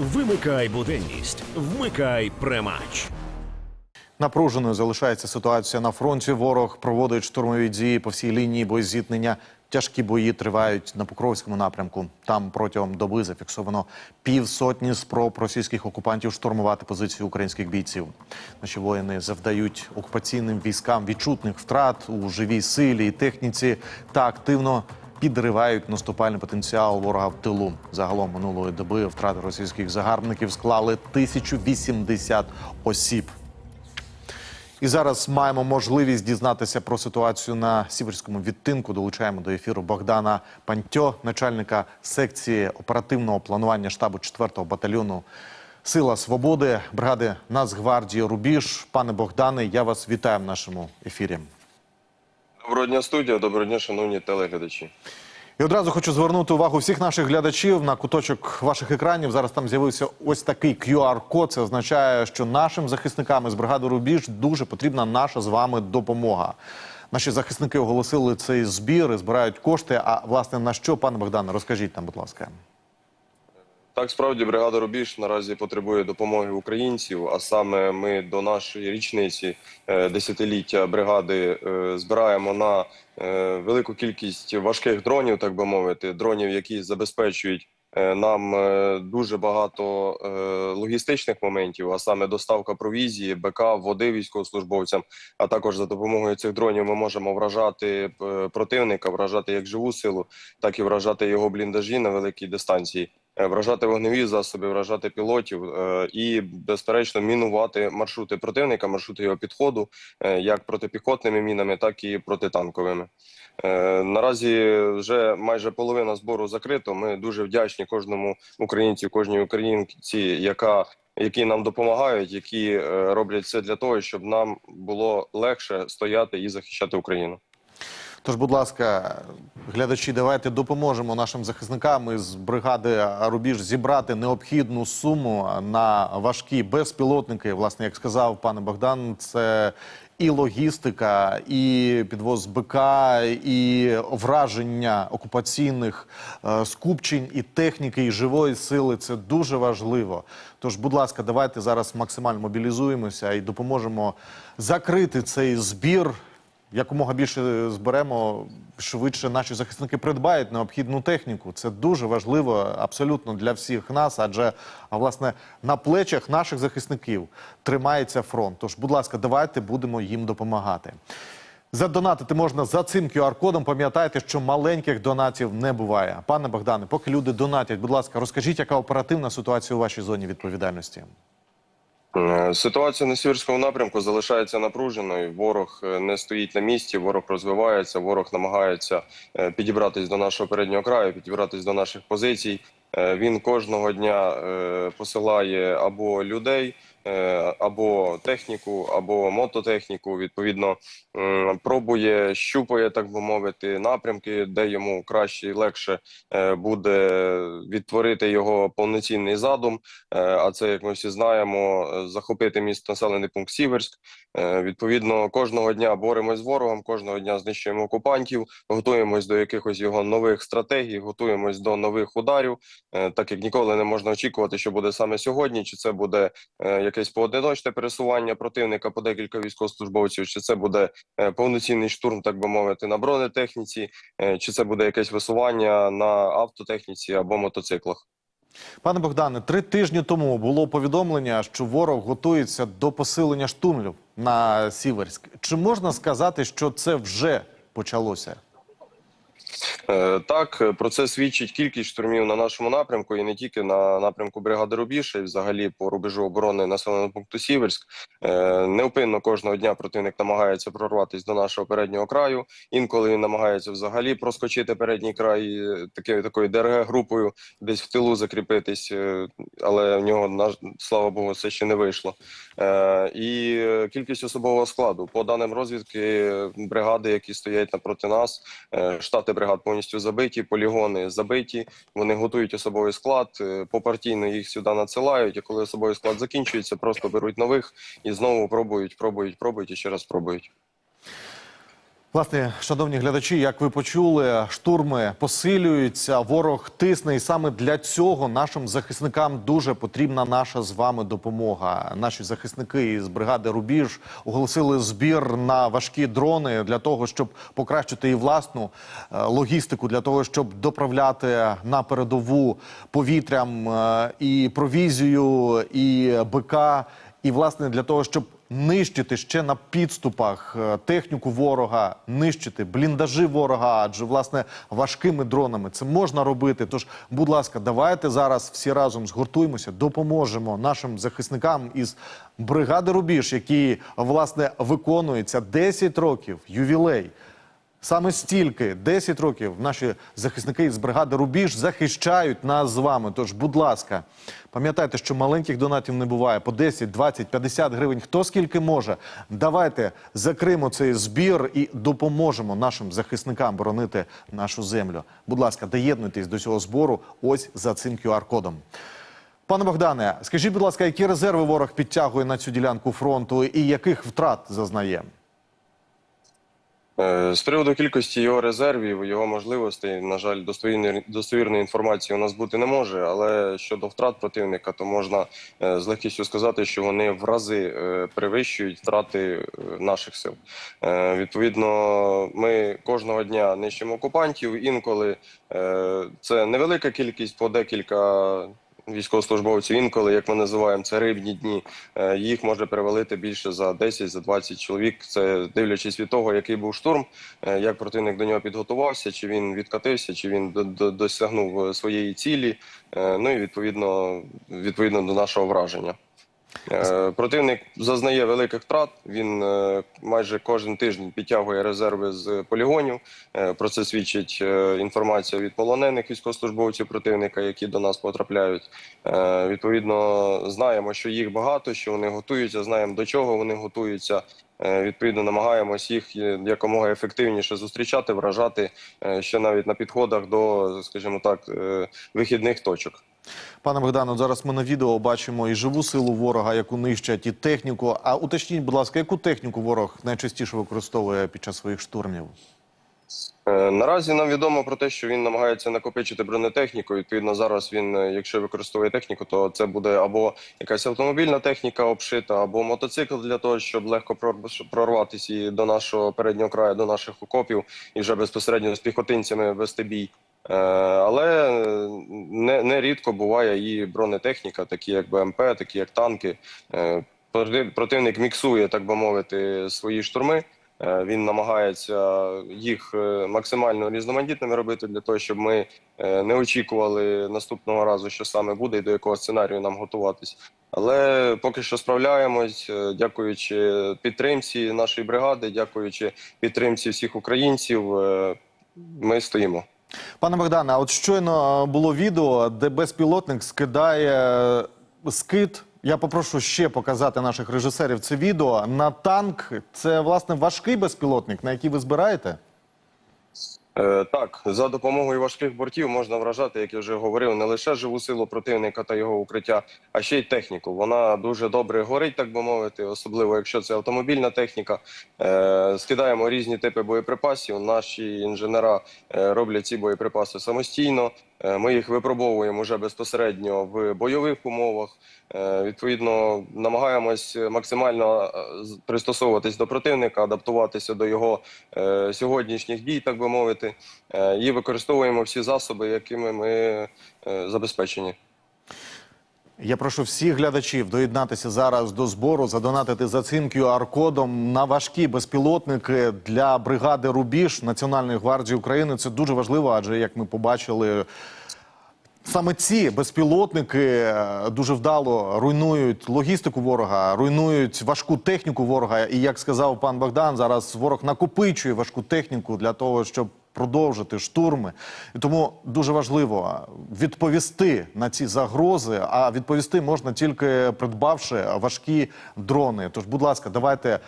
Вимикай буденність, вмикай премач. Напруженою залишається ситуація на фронті. Ворог проводить штурмові дії по всій лінії боєзіткнення. Тяжкі бої тривають на Покровському напрямку. Там протягом доби зафіксовано півсотні спроб російських окупантів штурмувати позиції українських бійців. Наші воїни завдають окупаційним військам відчутних втрат у живій силі і техніці та активно підривають наступальний потенціал ворога в тилу. Загалом минулої доби втрати російських загарбників склали 1080 осіб. І зараз маємо можливість дізнатися про ситуацію на сіверському відтинку. Долучаємо до ефіру Богдана Пантьо, начальника секції оперативного планування штабу 4-го батальйону Сила Свободи, бригади Нацгвардії Рубіж. Пане Богдане, я вас вітаю в нашому ефірі. Доброго дня, студія. Доброго дня, шановні телеглядачі. І одразу хочу звернути увагу всіх наших глядачів на куточок ваших екранів. Зараз там з'явився ось такий QR-код. Це означає, що нашим захисникам з бригади Рубіж дуже потрібна наша з вами допомога. Наші захисники оголосили цей збір і збирають кошти. А власне на що, пане Богдане, розкажіть нам, будь ласка. Так, справді бригада Рубіж наразі потребує допомоги українців. А саме ми до нашої річниці е, десятиліття бригади е, збираємо на е, велику кількість важких дронів, так би мовити, дронів, які забезпечують нам дуже багато логістичних моментів, а саме доставка провізії, БК, води військовослужбовцям. А також за допомогою цих дронів ми можемо вражати противника, вражати як живу силу, так і вражати його бліндажі на великій дистанції. Е, Вражати вогневі засоби, вражати пілотів е, і, безперечно, мінувати маршрути противника, маршрути його підходу, е, як протипіхотними мінами, так і протитанковими. Наразі вже майже половина збору закрито. Ми дуже вдячні кожному українцю, кожній українці, яка які нам допомагають, які роблять все для того, щоб нам було легше стояти і захищати Україну. Тож, будь ласка, глядачі, давайте допоможемо нашим захисникам із бригади Рубіж зібрати необхідну суму на важкі безпілотники. Власне, як сказав пане Богдан, це і логістика, і підвоз БК, і враження окупаційних е, скупчень, і техніки, і живої сили. Це дуже важливо. Тож, будь ласка, давайте зараз максимально мобілізуємося і допоможемо закрити цей збір якомога більше зберемо, швидше наші захисники придбають необхідну техніку. Це дуже важливо абсолютно для всіх нас, адже власне на плечах наших захисників тримається фронт. Тож, будь ласка, давайте будемо їм допомагати. Задонатити можна за цим QR-кодом. Пам'ятайте, що маленьких донатів не буває. Пане Богдане, поки люди донатять, будь ласка, розкажіть, яка оперативна ситуація у вашій зоні відповідальності? Ситуація на сіверському напрямку залишається напруженою. Ворог е, не стоїть на місці, ворог розвивається, ворог намагається е, підібратись до нашого переднього краю, підібратись до наших позицій. Е, Він кожного дня посилає або людей, або техніку, або мототехніку. Відповідно, пробує, щупає, так би мовити, напрямки, де йому краще і легше е, буде відтворити його повноцінний задум. Е, А це, як ми всі знаємо, е, захопити місто населений пункт Сіверськ. Е, Відповідно, кожного дня боремось з ворогом, кожного дня знищуємо окупантів, готуємось до якихось його нових стратегій, готуємось до нових ударів. Е, Так як ніколи не можна очікувати, що буде саме сьогодні, чи це буде е, якесь поодиночне пересування противника по декілька військовослужбовців, чи це буде е, повноцінний штурм, так би мовити, на бронетехніці, е, чи це буде якесь висування на автотехніці або мотоциклах. Пане Богдане, три тижні тому було повідомлення, що ворог готується до посилення штурмів на Сіверськ. Чи можна сказати, що це вже почалося? Е, Так, е, про це свідчить кількість штурмів на нашому напрямку, і не тільки на напрямку бригади Рубіж, а й взагалі по рубежу оборони населеного пункту Сіверськ. Е, Неупинно кожного дня противник намагається прорватися до нашого переднього краю. Інколи він намагається взагалі проскочити передній край таки- такою ДРГ-групою, десь в тилу закріпитись, але в нього слава Богу, це ще не вийшло. І кількість особового складу по даним розвідки бригади, які стоять напроти нас. Штати бригад повністю забиті, полігони забиті. Вони готують особовий склад, е, попартійно їх сюди надсилають. І коли особовий склад закінчується, просто беруть нових і знову пробують, пробують, пробують і ще раз пробують. Власне, шановні глядачі, як ви почули, штурми посилюються, ворог тисне, і саме для цього нашим захисникам дуже потрібна наша з вами допомога. Наші захисники із бригади Рубіж оголосили збір на важкі дрони для того, щоб покращити і власну е, логістику, для того, щоб доправляти на передову повітрям е, і провізію, і БК, і власне для того, щоб нищити ще на підступах е, техніку ворога, нищити бліндажі ворога, адже власне важкими дронами це можна робити. Тож, будь ласка, давайте зараз всі разом згуртуємося, допоможемо нашим захисникам із бригади Рубіж, які власне виконується 10 років ювілей. Саме стільки 10 років наші захисники з бригади Рубіж захищають нас з вами. Тож, будь ласка, пам'ятайте, що маленьких донатів не буває по 10, 20, 50 гривень. Хто скільки може. Давайте закриємо цей збір і допоможемо нашим захисникам боронити нашу землю. Будь ласка, доєднуйтесь до цього збору. Ось за цим QR-кодом. Пане Богдане, скажіть, будь ласка, які резерви ворог підтягує на цю ділянку фронту і яких втрат зазнає? Е, З приводу кількості його резервів, його можливостей, на жаль, достовірної, достовірної інформації у нас бути не може. Але щодо втрат противника, то можна е, з легкістю сказати, що вони в рази е, перевищують втрати наших сил. Відповідно, ми кожного дня нищимо окупантів. Інколи це невелика кількість по декілька. Військовослужбовців інколи, як ми називаємо, це рибні дні. Е, Їх може перевалити більше за 10, за 20 чоловік. Це дивлячись від того, який був штурм, е, як противник до нього підготувався, чи він відкатився, чи він до- до- досягнув е, своєї цілі. Ну і відповідно, відповідно до нашого враження. Е, Противник зазнає великих втрат. Він е, майже кожен тиждень підтягує резерви з полігонів. Е, Про це свідчить інформація від полонених військовослужбовців противника, які до нас потрапляють. Відповідно, знаємо, що їх багато, що вони готуються. Знаємо до чого вони готуються. Відповідно, намагаємось їх якомога ефективніше зустрічати, вражати ще навіть на підходах до, скажімо так, вихідних точок. Пане Богдане, зараз ми на відео бачимо і живу силу ворога, яку нищать, і техніку. А уточніть, будь ласка, яку техніку ворог найчастіше використовує під час своїх штурмів? Е, Наразі нам відомо про те, що він намагається накопичити бронетехніку. Відповідно, зараз він, е, якщо використовує техніку, то це буде або якась автомобільна техніка обшита, або мотоцикл для того, щоб легко прор- прорватися до нашого переднього краю, до наших окопів, і вже безпосередньо з піхотинцями вести бій. Е, Але не, не рідко буває і бронетехніка, такі як БМП, такі як танки. Е, Противник міксує, так би мовити, свої штурми. Е, Він намагається їх максимально різноманітними робити для того, щоб ми не очікували наступного разу, що саме буде і до якого сценарію нам готуватись. Але поки що справляємось, дякуючи підтримці нашої бригади, дякуючи підтримці всіх українців. Ми стоїмо. Пане Богдане, а от щойно е, було відео, де безпілотник скидає е, скид. Я попрошу ще показати наших режисерів це відео на танк. Це власне важкий безпілотник, на який ви збираєте? Е, Так, за допомогою важких бортів можна вражати, як я вже говорив, не лише живу силу противника та його укриття, а ще й техніку. Вона дуже добре горить, так би мовити, особливо якщо це автомобільна техніка. Е, Скидаємо різні типи боєприпасів. Наші інженера е, роблять ці боєприпаси самостійно. Е, Ми їх випробовуємо вже безпосередньо в бойових умовах. Е, Відповідно, намагаємось максимально е, пристосовуватись до противника, адаптуватися до його сьогоднішніх дій, так би мовити, і використовуємо всі засоби, якими ми забезпечені. Я прошу всіх глядачів доєднатися зараз до збору, задонатити за цим QR-кодом на важкі безпілотники для бригади Рубіж Національної гвардії України. Це дуже важливо, адже як ми побачили. Саме ці безпілотники е, дуже вдало руйнують логістику ворога, руйнують важку техніку ворога. І як сказав пан Богдан, зараз ворог накопичує важку техніку для того, щоб продовжити штурми. І тому дуже важливо відповісти на ці загрози. А відповісти можна тільки придбавши важкі дрони. Тож, будь ласка, давайте.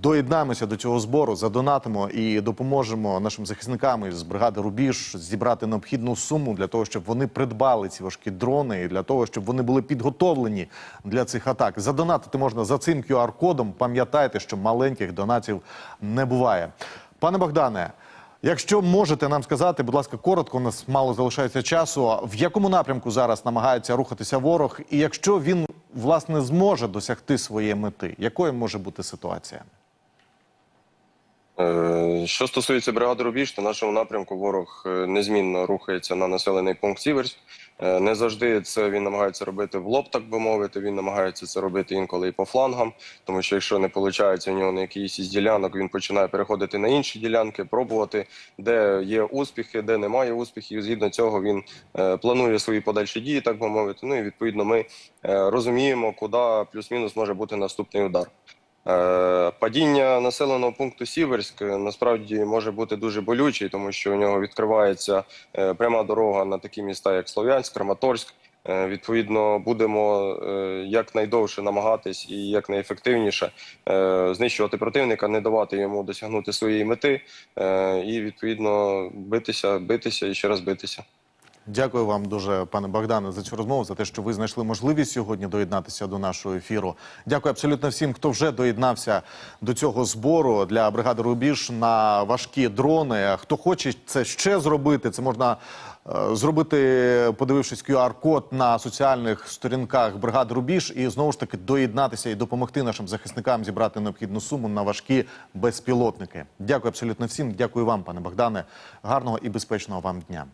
Доєднаємося до цього збору, задонатимо і допоможемо нашим захисникам із бригади Рубіж зібрати необхідну суму для того, щоб вони придбали ці важкі дрони, і для того, щоб вони були підготовлені для цих атак. Задонатити можна за цим QR-кодом. Пам'ятайте, що маленьких донатів не буває. Пане Богдане, якщо можете нам сказати, будь ласка, коротко, у нас мало залишається часу. В якому напрямку зараз намагається рухатися ворог, і якщо він власне зможе досягти своєї мети, якою може бути ситуація? Е, Що стосується бригади Рубіж, то нашому напрямку ворог е, незмінно рухається на населений пункт Сіверськ. Е, Не завжди це він намагається робити в лоб, так би мовити. Він намагається це робити інколи і по флангам, тому що якщо не виходить у нього на якійсь із ділянок, він починає переходити на інші ділянки, пробувати, де є успіхи, де немає успіхів. Згідно цього він планує свої подальші дії, так би мовити. Ну і відповідно ми розуміємо, куди плюс-мінус може бути наступний удар. Е, Падіння населеного пункту Сіверськ е, насправді може бути дуже болючий, тому що у нього відкривається е, пряма дорога на такі міста, як Слов'янськ, Краматорськ. Відповідно, будемо якнайдовше намагатись і якнайефективніше знищувати противника, не давати йому досягнути своєї мети, і відповідно битися, битися і ще раз битися. Дякую вам дуже, пане Богдане, за цю розмову, за те, що ви знайшли можливість сьогодні доєднатися до нашого ефіру. Дякую абсолютно всім, хто вже доєднався до цього збору для бригади Рубіж на важкі дрони. Хто хоче це ще зробити, це можна е, зробити, подивившись QR-код на соціальних сторінках бригади Рубіж, і знову ж таки доєднатися і допомогти нашим захисникам зібрати необхідну суму на важкі безпілотники. Дякую абсолютно всім. Дякую вам, пане Богдане. Гарного і безпечного вам дня.